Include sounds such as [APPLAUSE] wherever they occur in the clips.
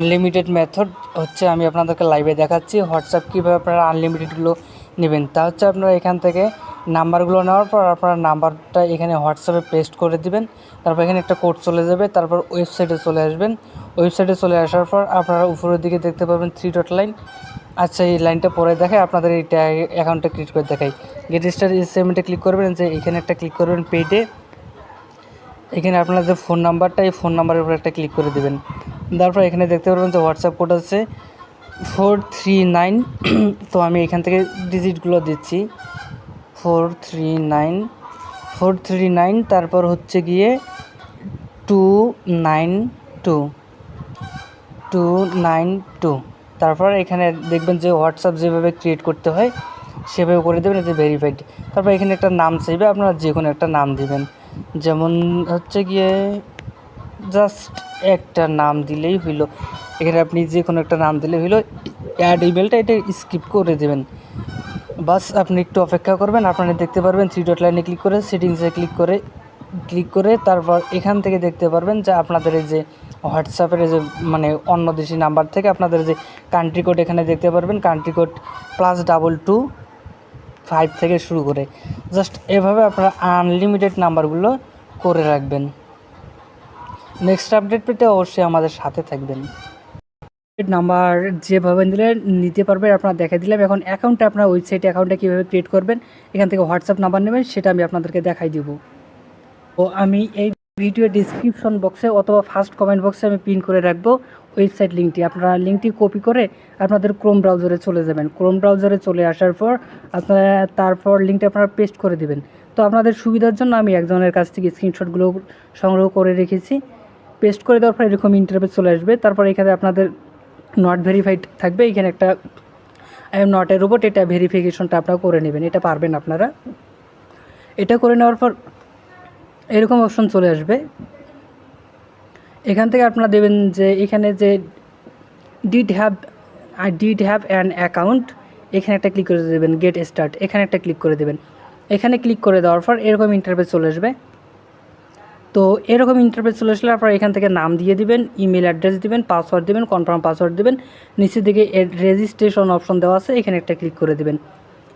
Unlimited method হচ্ছে আমি আপনাদেরকে লাইভে দেখাচ্ছি। হোয়াটসঅ্যাপ কীভাবে আপনারা আনলিমিটেডগুলো নেবেন? তা হচ্ছে আপনারা এখান থেকে নাম্বারগুলো নেওয়ার পর আপনারা নাম্বারটা এখানে হোয়াটসঅ্যাপে পেস্ট করে দিবেন। তারপর এখানে একটা কোড চলে যাবে। তারপর ওয়েবসাইটে চলে আসবেন। ওয়েবসাইটে চলে আসার পর আপনারা উপরের দিকে দেখতে পাবেন থ্রি ডট লাইন আচ্ছা এই লাইনটা পরে দেখায় আপনাদের এইটা অ্যাকাউন্টটা ক্লিক করে দেখাই। গেট স্টার সেমেন্টে ক্লিক করবেন, যে এখানে একটা ক্লিক করবেন পেইডে এখানে আপনার যে ফোন নাম্বারটা এই ফোন নাম্বারের উপর একটা ক্লিক করে দেবেন। তারপর এখানে দেখতে পারবেন যে হোয়াটসঅ্যাপ কোড আছে ফোর থ্রি নাইন তো আমি এখান থেকে ডিজিটগুলো দিচ্ছি। Four three nine four three nine তারপর হচ্ছে গিয়ে two nine two two nine two তারপর এখানে দেখবেন যে হোয়াটসঅ্যাপ যেভাবে ক্রিয়েট করতে হয়, সেভাবে করে দেবেন যে ভেরিফাইড তারপর এখানে একটা নাম চাইবে, আপনারা যে কোনো একটা নাম দিবেন। যেমন হচ্ছে গিয়ে জাস্ট একটা নাম দিলেই হইল। এখানে আপনি যে কোনো একটা নাম দিলে হইল। অ্যাড ইমেলটা এটা স্কিপ করে দেবেন। বাস আপনি একটু অপেক্ষা করবেন, আপনারা দেখতে পারবেন থ্রি ডট লাইনে ক্লিক করে সেটিংসে ক্লিক করে ক্লিক করে তারপর এখান থেকে দেখতে পারবেন যে আপনাদের এই যে হোয়াটসঅ্যাপের যে মানে অন্য দেশি নাম্বার থেকে আপনাদের যে কান্ট্রি কোড এখানে দেখতে পারবেন country code plus double two five থেকে শুরু করে। জাস্ট এভাবে আপনারা আনলিমিটেড নাম্বারগুলো করে রাখবেন। নেক্সট আপডেট পেতে অবশ্যই আমাদের সাথে থাকবেন। নাম্বার যেভাবে দিলে নিতে পারবেন আপনারা দেখে দিলাম। এখন অ্যাকাউন্টে আপনার ওয়েবসাইটে অ্যাকাউন্টটা কীভাবে ক্রিয়েট করবেন, এখান থেকে হোয়াটসঅ্যাপ নাম্বার নেবেন, সেটা আমি আপনাদেরকে দেখাই দিব। ও আমি এই ভিডিও ডিসক্রিপশন বক্সে অথবা ফার্স্ট কমেন্ট বক্সে আমি পিন করে রাখব ওয়েবসাইট লিঙ্কটি আপনারা লিঙ্কটি কপি করে আপনাদের ক্রোম ব্রাউজারে চলে যাবেন। ক্রোম ব্রাউজারে চলে আসার পর আপনারা, তারপর লিঙ্কটা আপনারা পেস্ট করে দিবেন। তো আপনাদের সুবিধার জন্য আমি একজনের কাছ থেকে স্ক্রিনশটগুলো সংগ্রহ করে রেখেছি। পেস্ট করে দেওয়ার পর এরকম ইন্টারভেস চলে আসবে। তারপর এখানে আপনাদের নট ভেরিফাইড থাকবে। এখানে একটা I am not a robot এটা ভেরিফিকেশনটা আপনারা করে নেবেন। এটা পারবেন আপনারা। এটা করে নেওয়ার পর এরকম অপশন চলে আসবে। এখান থেকে আপনারা দেবেন যে এখানে যে did have I did have an account এখানে একটা ক্লিক করে দেবেন গেট স্টার্ট এখানে একটা ক্লিক করে দেবেন। এখানে ক্লিক করে দেওয়ার পর এরকম ইন্টারভেস চলে আসবে। তো এরকম ইন্টারভেস চলে আসলে আপনারা এখান থেকে নাম দিয়ে দিবেন ইমেল অ্যাড্রেস দিবেন পাসওয়ার্ড দিবেন কনফার্ম পাসওয়ার্ড দিবেন, নিচের দিকে রেজিস্ট্রেশন অপশন দেওয়া আছে, এখানে একটা ক্লিক করে দিবেন।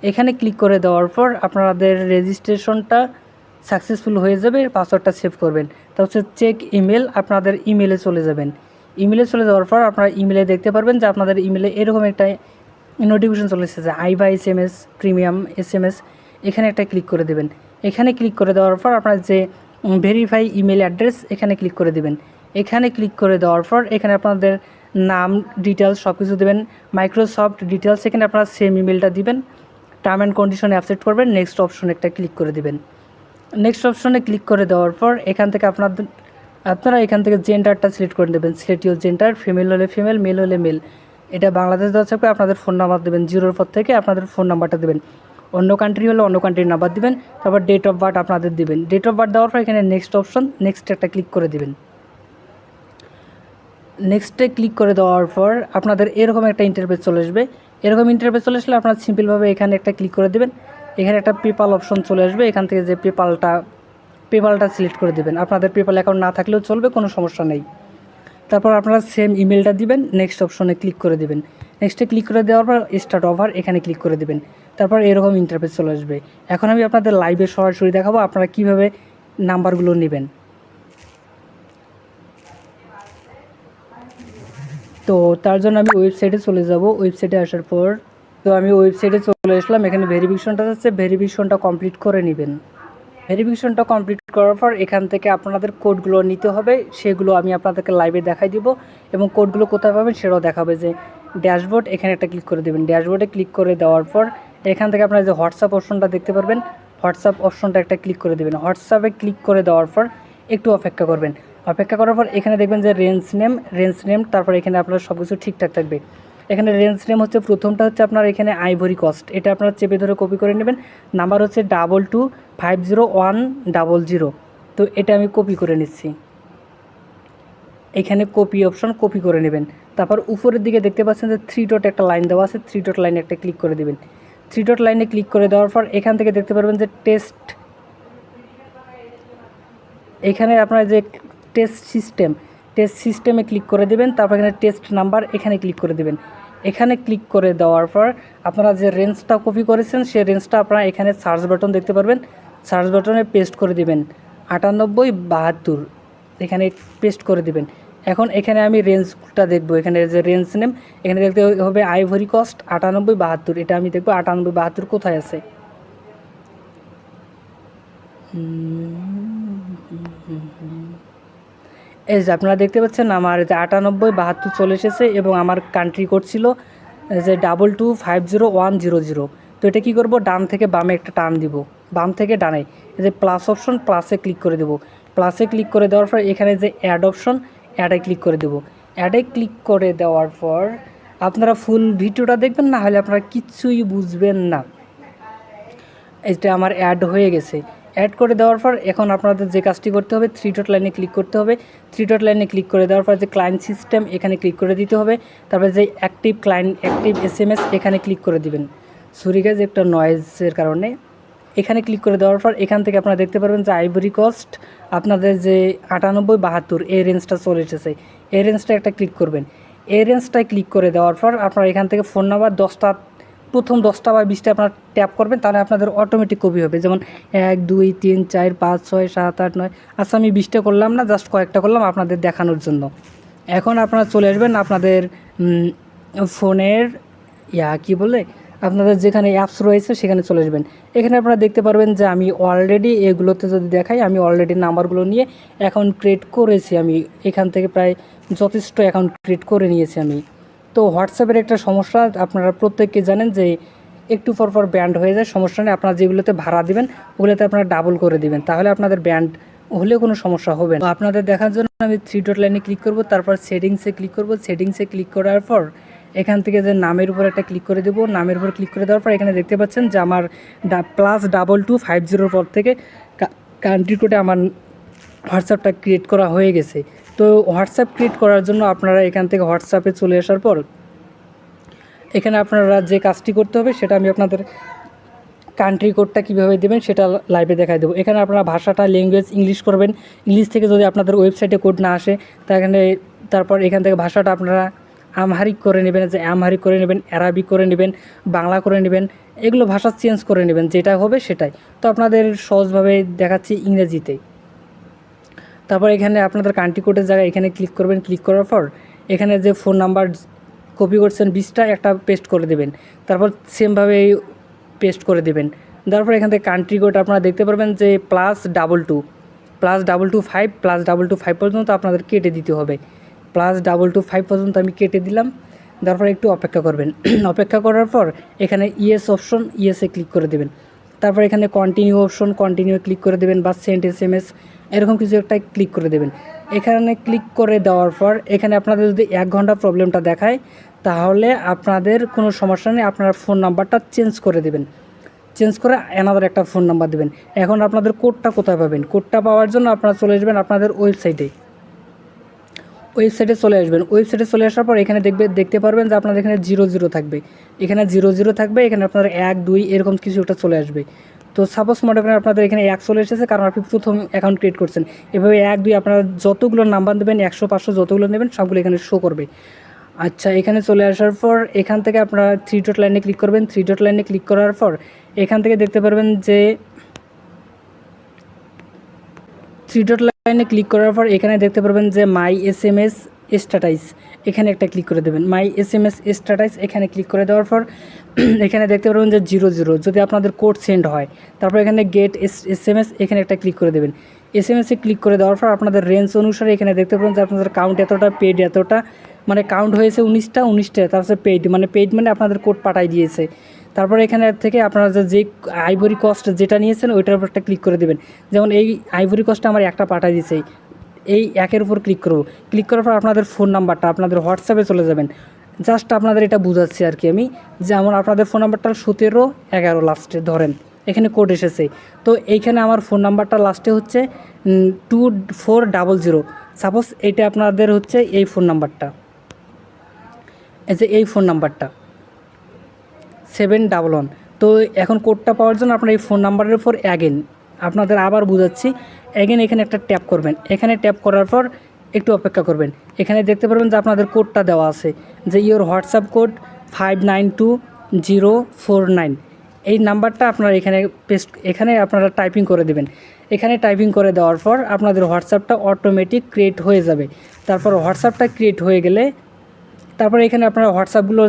এখানে ক্লিক করে দেওয়ার পর আপনাদের রেজিস্ট্রেশনটা সাকসেসফুল হয়ে যাবে পাসওয়ার্ডটা সেভ করবেন। তা হচ্ছে চেক ইমেল আপনাদের ইমেলে চলে যাবেন। ইমেলে চলে যাওয়ার পর আপনারা ইমেলে দেখতে পারবেন যে আপনাদের ইমেলে এরকম একটা নোটিফিকেশন চলে এসেছে আইভা S M S premium S M S এখানে একটা ক্লিক করে দেবেন। এখানে ক্লিক করে দেওয়ার পর আপনার যে ভেরিফাই ইমেল অ্যাড্রেস এখানে ক্লিক করে দেবেন। এখানে ক্লিক করে দেওয়ার পর এখানে আপনাদের নাম ডিটেলস সব কিছু দেবেন। মাইক্রোসফট ডিটেলস এখানে আপনারা সেম ইমেলটা দিবেন। টার্ম অ্যান্ড কন্ডিশনে অ্যাকসেপ্ট করবেন। নেক্সট অপশনে একটা ক্লিক করে দেবেন। নেক্সট অপশনে ক্লিক করে দেওয়ার পর এখান থেকে আপনাদের, আপনারা এখান থেকে জেন্ডারটা সিলেক্ট করে দেবেন সিলেক্ট ইউর জেন্ডার ফিমেল হলে ফিমেল মেল হলে মেল এটা বাংলাদেশ থাকবে। আপনাদের ফোন নাম্বার দেবেন। জিরোর পর থেকে আপনাদের ফোন নাম্বারটা দেবেন। অন্য কান্ট্রি হলে অন্য কান্ট্রির নাম্বার দিবেন, তারপর ডেট অফ বার্থ আপনাদের দিবেন। ডেট অফ বার্থ দেওয়ার পর এখানে নেক্সট অপশন নেক্সট একটা ক্লিক করে দিবেন। নেক্সটে ক্লিক করে দেওয়ার পর আপনাদের এরকম একটা ইন্টারভেস চলে আসবে। এরকম ইন্টারভেস চলে আসলে আপনারা সিম্পলভাবে এখানে একটা ক্লিক করে দেবেন। এখানে একটা পেপাল অপশন চলে আসবে। এখান থেকে যে পেপালটা পেপালটা সিলেক্ট করে দেবেন। আপনাদের পেপাল অ্যাকাউন্ট না থাকলেও চলবে, কোনো সমস্যা নেই। তারপর আপনারা সেম ইমেলটা দিবেন নেক্সট অপশনে ক্লিক করে দেবেন। নেক্সটে ক্লিক করে দেওয়ার পর স্টার্ট ওভার এখানে ক্লিক করে দেবেন। তারপর এরকম ইন্টারফেস চলে আসবে। এখন আমি আপনাদের লাইভে সরাসরি দেখাবো, আপনারা কীভাবে নাম্বারগুলো নেবেন। তো তার জন্য আমি ওয়েবসাইটে চলে যাব। ওয়েবসাইটে আসার পর তো আমি ওয়েবসাইটে চলে আসলাম। এখানে ভেরিফিকেশনটা আছে ভেরিফিকেশনটা কমপ্লিট করে নেবেন। ভেরিফিকেশনটা কমপ্লিট করার পর এখান থেকে আপনাদের কোডগুলো নিতে হবে, সেগুলো আমি আপনাদেরকে লাইভে দেখাই দিব এবং কোডগুলো কোথায় পাবেন সেটাও দেখাবে যে ড্যাশবোর্ড, এখানে একটা ক্লিক করে দেবেন। ড্যাশবোর্ডে ক্লিক করে দেওয়ার পর এখান থেকে আপনারা যে হোয়াটসঅ্যাপ অপশনটা দেখতে পারবেন হোয়াটসঅ্যাপ অপশনটা একটা ক্লিক করে দেবেন। হোয়াটসঅ্যাপে ক্লিক করে দেওয়ার পর একটু অপেক্ষা করবেন। অপেক্ষা করার পর এখানে দেখবেন যে রেঞ্জ নেম রেঞ্জ নেম তারপর এখানে আপনার সব কিছু ঠিকঠাক থাকবে। এখানে রেঞ্জ নেম হচ্ছে, প্রথমটা হচ্ছে আপনার এখানে আইভরি কস্ট এটা আপনারা চেপে ধরে কপি করে নেবেন। নাম্বার হচ্ছে double two five zero one double zero তো এটা আমি কপি করে নিচ্ছি। এখানে কপি অপশন কপি করে নেবেন। তারপর উপরের দিকে দেখতে পাচ্ছেন যে থ্রি ডট একটা লাইন দেওয়া আছে থ্রি ডট লাইনে একটা ক্লিক করে দেবেন। থ্রি ডট লাইনে ক্লিক করে দেওয়ার পর এখান থেকে দেখতে পারবেন যে টেস্ট এখানে আপনার যে টেস্ট সিস্টেম টেস্ট সিস্টেমে ক্লিক করে দেবেন, তারপর এখানে টেস্ট নাম্বার এখানে ক্লিক করে দেবেন। এখানে ক্লিক করে দেওয়ার পর আপনারা যে রেঞ্জটা কপি করেছেন, সেই রেঞ্জটা আপনারা এখানে সার্চ বাটন দেখতে পারবেন। সার্চ বাটনে পেস্ট করে দিবেন। আটানব্বই বাহাত্তর, এখানে পেস্ট করে দিবেন। এখন এখানে আমি রেঞ্জটা দেখব। এখানে যে রেঞ্জ নেম এখানে দেখতে হবে আইভরি কস্ট আটানব্বই বাহাত্তর। এটা আমি দেখব আটানব্বই বাহাত্তর কোথায় আছে? এই যে আপনারা দেখতে পাচ্ছেন, আমার যে আটানব্বই, বাহাত্তর চলে এসেছে এবং আমার কান্ট্রি কোড ছিল যে double two five zero one zero zero তো এটা কী করব? ডান থেকে বামে একটা টান দিব। বাম থেকে ডানে। এই যে প্লাস অপশন প্লাসে ক্লিক করে দেবো। প্লাসে ক্লিক করে দেওয়ার পর এখানে যে অ্যাড অপশন অ্যাডে ক্লিক করে দেবো। অ্যাডে ক্লিক করে দেওয়ার পর আপনারা ফুল ভিডিওটা দেখবেন, না হলে আপনারা কিচ্ছুই বুঝবেন না। এটা আমার অ্যাড হয়ে গেছে। অ্যাড করে দেওয়ার পর এখন আপনাদের যে কাজটি করতে হবে থ্রি ডট লাইনে ক্লিক করতে হবে। থ্রি ডট লাইনে ক্লিক করে দেওয়ার পর যে ক্লায়েন্ট সিস্টেম এখানে ক্লিক করে দিতে হবে। তারপরে যে অ্যাক্টিভ ক্লায়েন্ট অ্যাক্টিভ এস এখানে ক্লিক করে দিবেন। সুরিগাজ একটা নয়েজের কারণে। এখানে ক্লিক করে দেওয়ার পর এখান থেকে আপনারা দেখতে পারবেন যে আইভরি কস্ট আপনাদের যে আটানব্বই বাহাত্তর, এই রেঞ্জটা চলে এসেছে। এই রেঞ্জটা একটা ক্লিক করবেন। এই রেঞ্জটায় ক্লিক করে দেওয়ার পর আপনারা এখান থেকে ফোন নাম্বার দশটা প্রথম দশটা বা বিশটা আপনারা ট্যাপ করবেন, তাহলে আপনাদের অটোমেটিক কপি হবে। যেমন এক, দুই, তিন, চার, পাঁচ, ছয়, সাত, আট, নয় আচ্ছা আমি বিশটা করলাম না জাস্ট কয়েকটা করলাম আপনাদের দেখানোর জন্য। এখন আপনারা চলে আসবেন আপনাদের ফোনের, ইয়া, কি বলে? আপনাদের যেখানে অ্যাপস রয়েছে সেখানে চলে আসবেন। এখানে আপনারা দেখতে পারবেন যে আমি অলরেডি এগুলোতে যদি দেখাই, আমি অলরেডি নাম্বারগুলো নিয়ে অ্যাকাউন্ট ক্রিয়েট করেছি আমি। এখান থেকে প্রায় যথেষ্ট অ্যাকাউন্ট ক্রিয়েট করে নিয়েছি আমি। তো হোয়াটসঅ্যাপের একটা সমস্যা, আপনারা প্রত্যেককে জানেন যে একটু পর পর ব্যান্ড হয়ে যায়, সমস্যা নেই। আপনারা যেগুলোতে ভাড়া দিবেন, ওগুলোতে আপনারা ডাবল করে দিবেন। তাহলে আপনাদের ব্যান্ড হলেও কোনো সমস্যা হবে না। আপনাদের দেখার জন্য আমি থ্রি ডট লাইনে ক্লিক করব, তারপর সেটিংসে ক্লিক করব। সেটিংসে ক্লিক করার পর এখান থেকে যে নামের উপর একটা ক্লিক করে দেবো। নামের উপর ক্লিক করে দেওয়ার পর এখানে দেখতে পাচ্ছেন যে আমার প্লাস ডাবল টু ফাইভ জিরোর পর থেকে কান্ট্রি কোডে আমার হোয়াটসঅ্যাপটা ক্রিয়েট করা হয়ে গেছে। তো হোয়াটসঅ্যাপ ক্রিয়েট করার জন্য আপনারা এখান থেকে হোয়াটসঅ্যাপে চলে আসার পর এখানে আপনারা যে কাজটি করতে হবে সেটা আমি আপনাদের কান্ট্রি কোডটা কীভাবে দেবেন সেটা লাইভে দেখাই দেবো। এখানে আপনারা ভাষাটা ল্যাঙ্গুয়েজ ইংলিশ করবেন। ইংলিশ থেকে যদি আপনাদের ওয়েবসাইটে কোড না আসে তা এখানে তারপর এখান থেকে ভাষাটা আপনারা আমহারিক করে নেবেন যে আমহারিক করে নেবেন অ্যারাবিক করে নেবেন, বাংলা করে নেবেন, এগুলো ভাষা চেঞ্জ করে নেবেন, যেটা হবে সেটাই। তো আপনাদের সহজভাবে দেখাচ্ছি ইংরেজিতে। তারপর এখানে আপনাদের কান্ট্রি কোডের জায়গায় এখানে ক্লিক করবেন ক্লিক করার পর এখানে যে ফোন নাম্বার কপি করছেন বিশটা একটা পেস্ট করে দেবেন। তারপর সেমভাবে পেস্ট করে দেবেন। তারপর এখান থেকে কান্ট্রি কোড আপনারা দেখতে পারবেন যে plus double two plus double two five plus double two five পর্যন্ত আপনাদের কেটে দিতে হবে। প্লাস ডাবল টু ফাইভ পর্যন্ত আমি কেটে দিলাম। তারপর একটু অপেক্ষা করবেন। [CLEARS THROAT] অপেক্ষা করার পর এখানে ইয়েস অপশন ইয়েসে ক্লিক করে দেবেন। তারপর এখানে কন্টিনিউ অপশন কন্টিনিউ ক্লিক করে দেবেন বা সেন্ট এস এম এস এরকম কিছু একটা ক্লিক করে দেবেন। এখানে ক্লিক করে দেওয়ার পর, এখানে আপনাদের যদি এক ঘণ্টা প্রবলেমটা দেখায়, তাহলে আপনাদের কোনো সমস্যা নেই, আপনারা ফোন নাম্বারটা চেঞ্জ করে দেবেন। চেঞ্জ করে অ্যানাদার একটা ফোন নাম্বার দেবেন। এখন আপনাদের কোডটা কোথায় পাবেন? কোডটা পাওয়ার জন্য আপনারা চলে আসবেন আপনাদের ওয়েবসাইটে ওয়েবসাইটে চলে আসবেন। ওয়েবসাইটে চলে আসার পর এখানে দেখবে, দেখতে পারবেন যে আপনাদের এখানে জিরো জিরো থাকবে। এখানে জিরো জিরো থাকবে, এখানে আপনার এক, দুই এরকম কিছু একটা চলে আসবে। তো সাপোজ মনে করেন আপনাদের এখানে এক চলে এসেছে, কারণ আপনি প্রথম অ্যাকাউন্ট ক্রিয়েট করছেন। এভাবে এক, দুই আপনারা যতগুলো নাম্বার দেবেন একশো, পাঁচশো যতগুলো নেবেন, সবগুলো এখানে শো করবে। আচ্ছা এখানে চলে আসার পর এখান থেকে আপনারা থ্রি ডট লাইনে ক্লিক করবেন। থ্রি ডট লাইনে ক্লিক করার পর এখান থেকে দেখতে পারবেন যে থ্রি ডট লাইনে ক্লিক করার পর এখানে দেখতে পারবেন যে my S M S statistics এখানে একটা ক্লিক করে দেবেন। My S M S statistics এখানে ক্লিক করে দেওয়ার পর [CLEARS THROAT] এখানে দেখতে পারবেন যে জিরো জিরো যদি আপনাদের কোড সেন্ড হয়, তারপর এখানে get S S M S এখানে একটা ক্লিক করে দেবেন। এস এম এসে ক্লিক করে দেওয়ার পর আপনাদের রেঞ্জ অনুসারে এখানে দেখতে পাবেন যে আপনাদের কাউন্ট এতটা পেড এতটা। মানে কাউন্ট হয়েছে উনিশটা উনিশটা, তারপরে পেইড মানে পেইড মানে আপনাদের কোড পাঠাই দিয়েছে। তারপর এখানে থেকে আপনারা যে আইভরি কস্ট যেটা নিয়েছেন, ওইটার উপর একটা ক্লিক করে দেবেন। যেমন এই আইভরি কস্টটা আমার একটা পাঠাই দিয়েছে এই একের উপর ক্লিক করব। ক্লিক করার পর আপনাদের ফোন নাম্বারটা আপনাদের হোয়াটসঅ্যাপে চলে যাবেন। জাস্ট আপনাদের এটা বোঝাচ্ছি আর কি আমি। যেমন আপনাদের ফোন নাম্বারটা সতেরো, এগারো লাস্টে ধরেন। এখানে কোড এসেছে। তো এইখানে আমার ফোন নাম্বারটা লাস্টে হচ্ছে two four double zero suppose এটা আপনাদের হচ্ছে এই ফোন নাম্বারটা এই যে এই ফোন নাম্বারটা সেভেন ডাবল ওয়ান তো এখন কোডটা পাওয়ার জন্য আপনার এই ফোন নাম্বারের উপর অ্যাগেন আপনাদের আবার বুঝাচ্ছি। অ্যাগেন এখানে একটা ট্যাপ করবেন। এখানে ট্যাপ করার পর একটু অপেক্ষা করবেন। এখানে দেখতে পারবেন যে আপনাদের কোডটা দেওয়া আছে যে your WhatsApp code five nine two zero four nine এই নাম্বারটা আপনারা এখানে পেস্ট এখানে আপনারা টাইপিং করে দেবেন। এখানে টাইপিং করে দেওয়ার পর আপনাদের হোয়াটসঅ্যাপটা অটোমেটিক ক্রিয়েট হয়ে যাবে। তারপর হোয়াটসঅ্যাপটা ক্রিয়েট হয়ে গেলে তারপরে এখানে আপনারা হোয়াটসঅ্যাপগুলো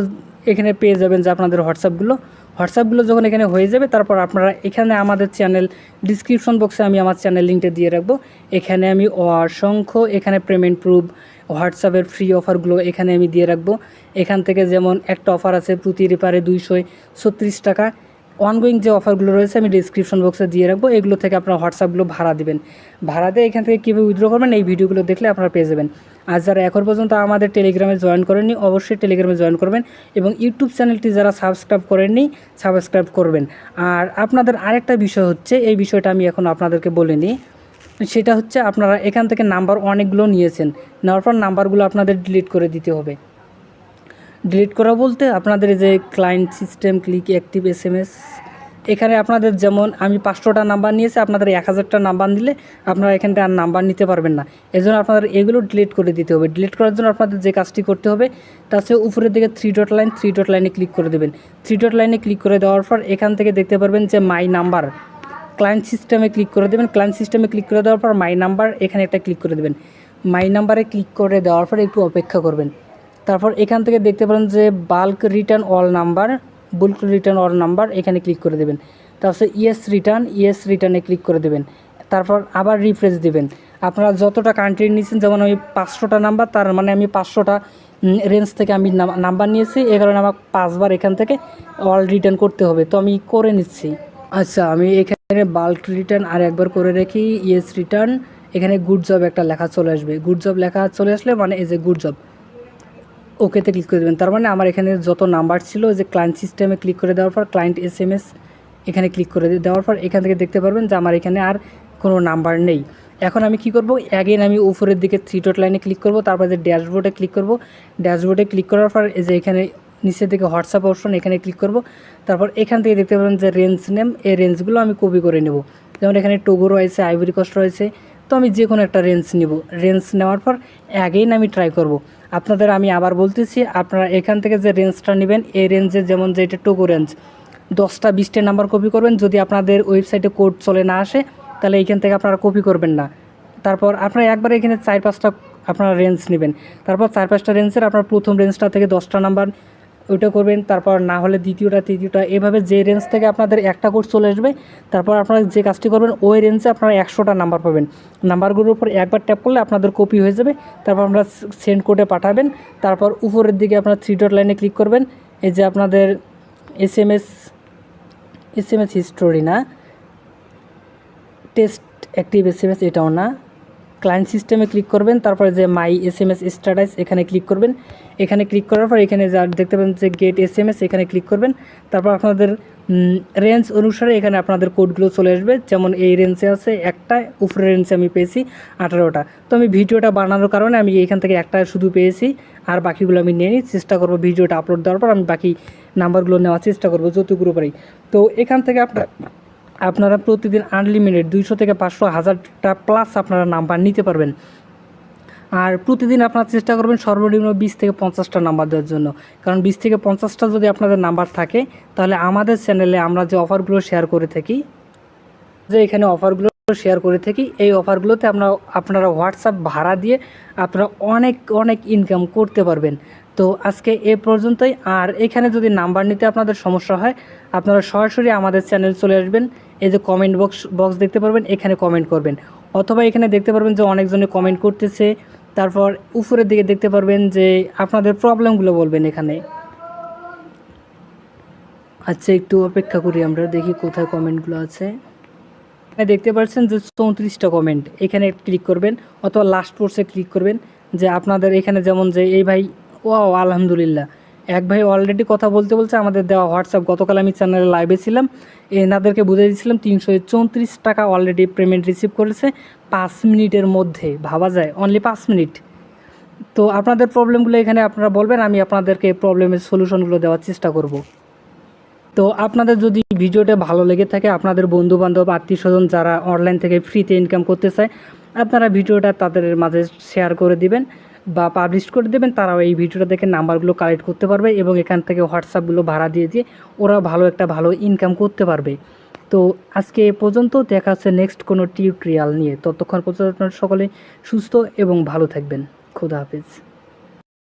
এখানে পেয়ে যাবেন যে আপনাদের হোয়াটসঅ্যাপগুলো। হোয়াটসঅ্যাপগুলো যখন এখানে হয়ে যাবে, তারপর আপনারা এখানে আমাদের চ্যানেল ডিসক্রিপশন বক্সে আমি আমার চ্যানেল লিঙ্কটা দিয়ে রাখব। এখানে আমি অসংখ্য এখানে পেমেন্ট প্রুফ হোয়াটসঅ্যাপের ফ্রি অফারগুলো এখানে আমি দিয়ে রাখব। এখান থেকে যেমন একটা অফার আছে প্রতি রিপারে দুইশো ছত্রিশ টাকা। অনগোয়িং যে অফারগুলো রয়েছে, আমি ডিসক্রিপশন বক্সে দিয়ে রাখব। এগুলো থেকে আপনারা হোয়াটসঅ্যাপগুলো ভাড়া দেবেন। ভাড়া দিয়ে এখান থেকে কীভাবে উইথড্র করবেন, এই ভিডিওগুলো দেখলে আপনারা পেয়ে যাবেন। আর যারা এখন পর্যন্ত আমাদের টেলিগ্রামে জয়েন করেননি, অবশ্যই টেলিগ্রামে জয়েন করবেন এবং ইউটিউব চ্যানেলটি যারা সাবস্ক্রাইব করেননি সাবস্ক্রাইব করবেন। আর আপনাদের আরেকটা বিষয় হচ্ছে, এই বিষয়টা আমি এখন আপনাদেরকে বলিনি। সেটা হচ্ছে, আপনারা এখান থেকে নাম্বার অনেকগুলো নিয়েছেন। নেওয়ার পর নাম্বারগুলো আপনাদের ডিলিট করে দিতে হবে। ডিলিট করা বলতে আপনাদের যে client system click active S M S এখানে আপনাদের যেমন আমি পাঁচশোটা নাম্বার নিয়েছি, আপনাদের এক হাজারটা নাম্বার দিলে আপনারা এখান আর নাম্বার নিতে পারবেন না। এই জন্য আপনাদের এগুলো ডিলিট করে দিতে হবে। ডিলিট করার জন্য আপনাদের যে কাজটি করতে হবে তার চেয়ে উপরের দিকে three dot line three dot লাইনে ক্লিক করে দেবেন। থ্রি ডট লাইনে ক্লিক করে দেওয়ার পর এখান থেকে দেখতে পারবেন যে মাই নাম্বার ক্লায়েন্ট সিস্টেমে ক্লিক করে দেবেন। ক্লায়েন্ট সিস্টেমে ক্লিক করে দেওয়ার পর মাই নাম্বার এখানে একটা ক্লিক করে দেবেন। মাই নাম্বারে ক্লিক করে দেওয়ার পর একটু অপেক্ষা করবেন। তারপর এখান থেকে দেখতে পারেন যে bulk return all number bulk return all number এখানে ক্লিক করে দেবেন। তারপর ইয়েস রিটার্ন ইয়েস রিটার্নে ক্লিক করে দেবেন। তারপর আবার রিফ্রেশ দেবেন। আপনারা যতটা কান্ট্রি নিয়েছেন, যেমন আমি পাঁচশোটা নাম্বার তার মানে আমি পাঁচশোটা রেঞ্জ থেকে আমি নাম্বার নিয়েছি। এ কারণে আমার পাঁচবার এখান থেকে অল রিটার্ন করতে হবে। তো আমি করে নিচ্ছি। আচ্ছা আমি এখানে বাল্ক রিটার্ন আর একবার করে রাখি। ইয়েস রিটার্ন এখানে গুড জব একটা লেখা চলে আসবে। গুড জব লেখা চলে আসলে মানে এজ এ গুড জব ওকেতে ক্লিক করে দেবেন। তার মানে আমার এখানে যত নাম্বার ছিল যে ক্লায়েন্ট সিস্টেমে ক্লিক করে দেওয়ার পর ক্লায়েন্ট এস এম এস এখানে ক্লিক করে দেওয়ার পর এখান থেকে দেখতে পারবেন যে আমার এখানে আর কোনো নাম্বার নেই। এখন আমি কি করব? অ্যাগেন আমি উপরের দিকে থ্রি ডট লাইনে ক্লিক করব, তারপর যে ড্যাশবোর্ডে ক্লিক করব ড্যাশবোর্ডে ক্লিক করার পর যে এখানে নিচের দিকে হোয়াটসঅ্যাপ অপশন এখানে ক্লিক করব, তারপর এখান থেকে দেখতে পাবেন যে রেঞ্জ নেম এই রেঞ্জগুলো আমি কপি করে নেব। যেমন এখানে টোগো রয়েছে আইভরি কস্ট রয়েছে তো আমি যে কোনো একটা রেঞ্জ নিব। রেঞ্জ নেওয়ার পর অ্যাগেইন আমি ট্রাই করব। আপনাদের আমি আবার বলতেছি, আপনারা এখান থেকে যে রেঞ্জটা নেবেন, এই রেঞ্জে যেমন যে এটা টোগো রেঞ্জ, দশটা বিশটা নাম্বার কপি করবেন। যদি আপনাদের ওয়েবসাইটে কোড চলে না আসে, তাহলে এইখান থেকে আপনারা কপি করবেন না। তারপর আপনারা একবার এখানে চার পাঁচটা আপনারা রেঞ্জ নেবেন। তারপর চার পাঁচটা রেঞ্জের আপনার প্রথম রেঞ্জটা থেকে দশটা নাম্বার ওইটা করবেন, তারপর না হলে দ্বিতীয়টা, তৃতীয়টা, এভাবে যে রেঞ্জ থেকে আপনাদের একটা কোড চলে আসবে, তারপর আপনারা যে কাজটি করবেন, ওই রেঞ্জে আপনারা একশোটা নাম্বার পাবেন। নাম্বারগুলোর উপর একবার ট্যাপ করলে আপনাদের কপি হয়ে যাবে, তারপর আপনারা সেন্ড কোডে পাঠাবেন, তারপর উপরের দিকে আপনারা থ্রি ডট লাইনে ক্লিক করবেন, এই যে আপনাদের S M S S M S history না test active S M S এটাও না। ক্লায়েন্ট সিস্টেমে ক্লিক করবেন, তারপরে যে my S M S status এখানে ক্লিক করবেন। এখানে ক্লিক করার পর এখানে যা দেখতে পাবেন যে গেট এস এম এস এখানে ক্লিক করবেন। তারপর আপনাদের রেঞ্জ অনুসারে এখানে আপনাদের কোডগুলো চলে আসবে। যেমন এই রেঞ্জে আছে একটা, উপরের রেঞ্জে আমি পেয়েছি আঠারোটা। তো আমি ভিডিওটা বানানোর কারণে আমি এখান থেকে একটা শুধু পেয়েছি, আর বাকিগুলো আমি নিয়ে নিই। চেষ্টা করব ভিডিওটা আপলোড দেওয়ার পর আমি বাকি নাম্বারগুলো নেওয়ার চেষ্টা করব যতগুলো পারি। তো এখান থেকে আপনার আপনারা প্রতিদিন আনলিমিটেড দুইশো থেকে পাঁচশো হাজারটা প্লাস আপনারা নাম্বার নিতে পারবেন। আর প্রতিদিন আপনারা চেষ্টা করবেন সর্বনিম্ন বিশ থেকে পঞ্চাশটা নাম্বার দেওয়ার জন্য। কারণ বিশ থেকে পঞ্চাশটা যদি আপনাদের নাম্বার থাকে, তাহলে আমাদের চ্যানেলে আমরা যে অফারগুলো শেয়ার করে থাকি, যে এখানে অফারগুলো শেয়ার করে থাকি, এই অফারগুলোতে আমরা, আপনারা হোয়াটসঅ্যাপ ভাড়া দিয়ে আপনারা অনেক অনেক ইনকাম করতে পারবেন। তো আজকে এ পর্যন্তই। আর এখানে যদি নাম্বার নিতে আপনাদের সমস্যা হয়, আপনারা সরাসরি আমাদের চ্যানেল চলে আসবেন। এই যে কমেন্ট বক্স বক্স দেখতে পারবেন, এখানে কমেন্ট করবেন। অথবা এখানে দেখতে পারবেন যে অনেকজনে কমেন্ট করতেছে। তারপর উপরের দিকে দেখতে পারবেন যে আপনাদের প্রবলেমগুলো বলবেন এখানে। আচ্ছা একটু অপেক্ষা করি আমরা, দেখি কোথায় কমেন্টগুলো আছে। এখানে দেখতে পাচ্ছেন যে চৌত্রিশটা কমেন্ট এখানে ক্লিক করবেন, অথবা লাস্ট পোস্টে ক্লিক করবেন, যে আপনাদের এখানে যেমন যে, এই ভাই ও আলহামদুলিল্লাহ। এক ভাই অলরেডি কথা বলতে বলছে আমাদের দেওয়া হোয়াটসঅ্যাপ গতকাল আমি চ্যানেলে লাইভে ছিলাম, এনাদেরকে বুঝিয়ে দিয়েছিলাম তিনশো চৌত্রিশ টাকা অলরেডি পেমেন্ট রিসিভ করেছে, পাঁচ মিনিটের মধ্যে, ভাবা যায় অনলি পাঁচ মিনিট। তো আপনাদের প্রবলেমগুলো এখানে আপনারা বলবেন, আমি আপনাদেরকে প্রবলেমের সলিউশনগুলো দেওয়ার চেষ্টা করব। তো আপনাদের যদি ভিডিওটা ভালো লেগে থাকে, আপনাদের বন্ধু বান্ধব আত্মীয় স্বজন যারা অনলাইন থেকে ফ্রিতে ইনকাম করতে চায়, আপনারা ভিডিওটা তাদের মাঝে শেয়ার করে দিবেন। বা পাবলিশ করে দেবেন, তারাও এই ভিডিওটা দেখে নাম্বারগুলো কালেক্ট করতে পারবে এবং এখান থেকে হোয়াটসঅ্যাপগুলো ভাড়া দিয়ে দিয়ে ওরা ভালো একটা ভালো ইনকাম করতে পারবে। তো আজকে এ পর্যন্ত, দেখা হচ্ছে নেক্সট কোনো টিউটোরিয়াল নিয়ে। ততক্ষণ পর্যন্ত আপনারা সকলে সুস্থ এবং ভালো থাকবেন। খুদা হাফিজ।